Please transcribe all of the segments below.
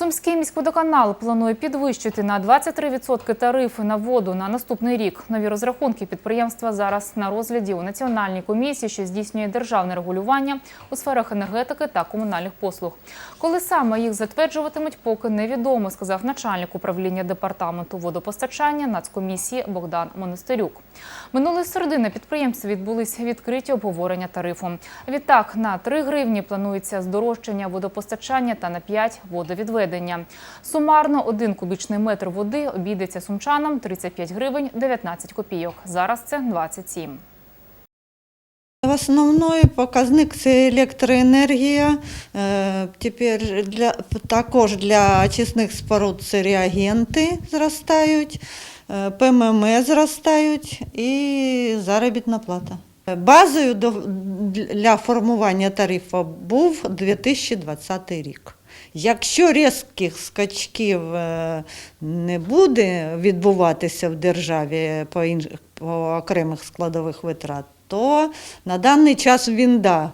Сумський міськводоканал планує підвищити на 23% тарифи на воду на наступний рік. Нові розрахунки підприємства зараз на розгляді у Національній комісії, що здійснює державне регулювання у сферах енергетики та комунальних послуг. Коли саме їх затверджуватимуть, поки невідомо, сказав начальник управління департаменту водопостачання Нацкомісії Богдан Монастирюк. Минулої середи на підприємстві відбулись відкриті обговорення тарифу. Відтак на 3 гривні планується здорожчання водопостачання та на 5 – водовідведення. Сумарно один кубічний метр води обійдеться сумчанам 35 гривень 19 копійок. Зараз це 27. Основний показник це електроенергія. Е, Тепер для, також для очисних споруд це реагенти зростають, е, ПММ зростають і заробітна плата. Базою для формування тарифу був 2020 рік. Якщо різких скачків е, не буде відбуватися в державі по, інш- по окремих складових витрат, то на даний час він да,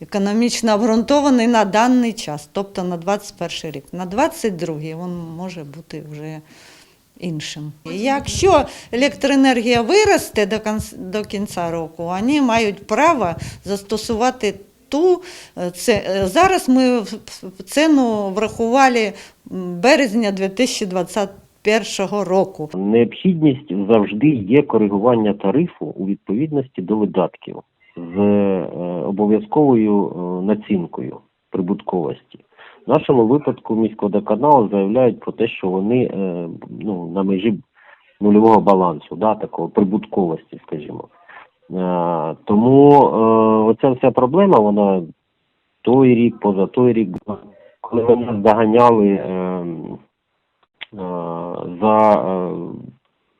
економічно обґрунтований на даний час, тобто на 21 рік. На 22 він може бути вже іншим. Якщо електроенергія виросте до кінця року, вони мають право застосувати ту е, це е, зараз ми ціну врахували березня 2021 року. Необхідність завжди є коригування тарифу у відповідності до видатків з е, обов'язковою націнкою прибутковості. В нашому випадку міськводоканал заявляють про те, що вони ну, на межі нульового балансу, да, такого прибутковості, скажімо. Е, тому е, оця вся проблема, вона той рік, поза той рік, коли вони заганяли е, за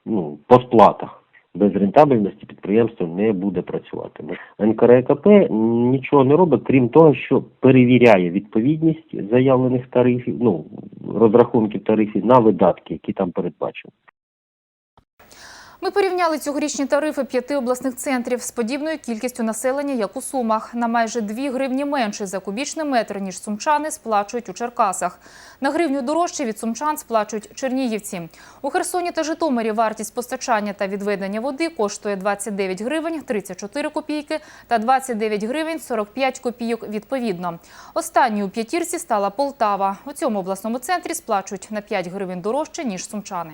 ну, по сплатах. Без рентабельності підприємство не буде працювати. НКРЕКП нічого не робить, крім того, що перевіряє відповідність заявлених тарифів, ну розрахунків тарифів на видатки, які там передбачені. Ми порівняли цьогорічні тарифи п'яти обласних центрів з подібною кількістю населення, як у Сумах. На майже 2 гривні менше за кубічний метр, ніж сумчани сплачують у Черкасах. На гривню дорожче від сумчан сплачують чернігівці. У Херсоні та Житомирі вартість постачання та відведення води коштує 29 гривень 34 копійки та 29 гривень 45 копійок відповідно. Останньою у п'ятірці стала Полтава. У цьому обласному центрі сплачують на 5 гривень дорожче, ніж сумчани.